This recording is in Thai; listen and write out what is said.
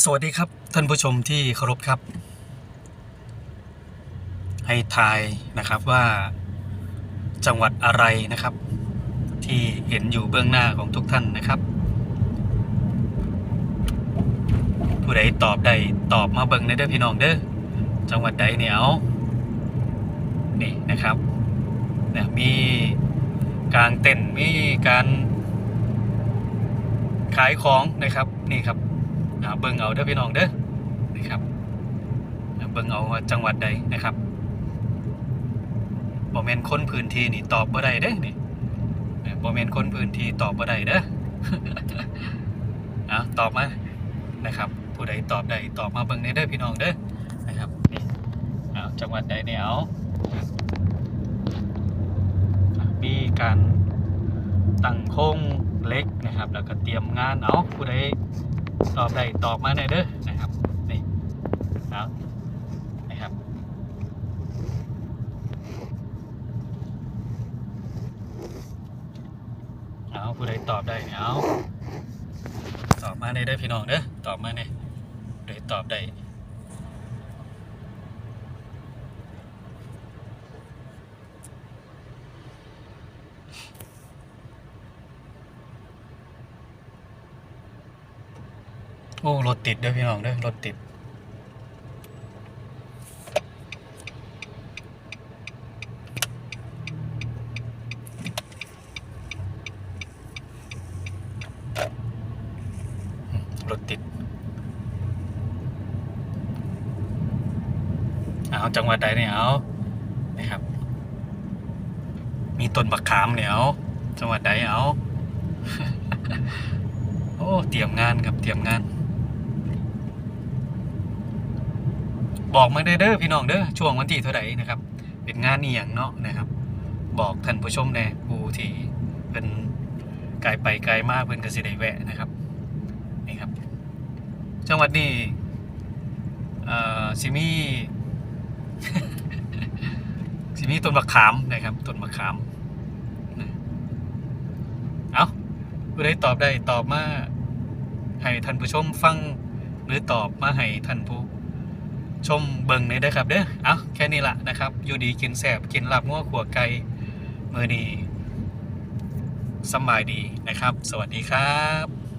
สวัสดีครับท่านผู้ชมที่เคารพครับ ให้ทายนะครับว่าจังหวัดอะไรนะครับ ที่เห็นอยู่เบื้องหน้าของทุกท่านนะครับ ผู้ใดตอบได้ตอบมาเบิ่งในเด้อพี่น้องเด้อจังหวัดใดเนี่ยเอานี่นะครับเนี่ยมีกางเต้นมีการขายของนะครับนี่ครับ เบิ่งเอาเด้อพี่น้องเด้อนะครับเบิ่งเอาจังหวัดใดนะครับบ่แม่นค้นพื้นที่นี่ตอบบ่ได้เด้อนี่เออบ่แม่นค้นพื้นที่ตอบบ่ได้เด้อเอาตอบมานะครับ ผู้ใดตอบได้ตอบมาเบิ่งในเด้อพี่น้องเด้อนะครับนี่เอาจังหวัดใดเนี่ยเอามีการตั้งโค้งเล็กนะครับ แล้วก็เตรียมงานเอาผู้ใด ตอบได้ตอบมาหน่อยเด้อนะครับนี่เอานะครับเอาผู้ใดตอบได้เอาตอบมาในอยเด้อพี่น้องเด้อตอบมาเนอยผู้ใดตอบได้ โอ้รถติดเด้อพี่น้องเด้อรถติด รถติดเอาจังหวัดใดเนี่ยเอานะครับ มีต้นบักขามเนี่ยเอาจังหวัดใดเอาโอ้เตรียมงานครับเตรียมงาน บอกมาได้เด้อพี่น้องเด้อช่วงวันที่เท่าไหร่นะครับ เป็นงานเนียงเนาะนะครับ บอกท่านผู้ชมแน่ผู้ที่เป็นไกลไปไกลมากเพิ่นกสิได้แวะนะครับนี่ครับ จังหวัดนี้เอ่อสิมีสิมี่ต้นมะขามนะครับต้นมะขามเอาผู้ใดตอบได้ตอบมาให้ท่านผู้ชมฟังหรือตอบมาให้ท่านผู้ ชมเบิ่งนี้ได้ครับเด้อเอาแค่นี้ละนะครับ อยู่ดีกินแสบกินลาบงัวขัวไก่มือดีสบายดีนะครับ สวัสดีครับ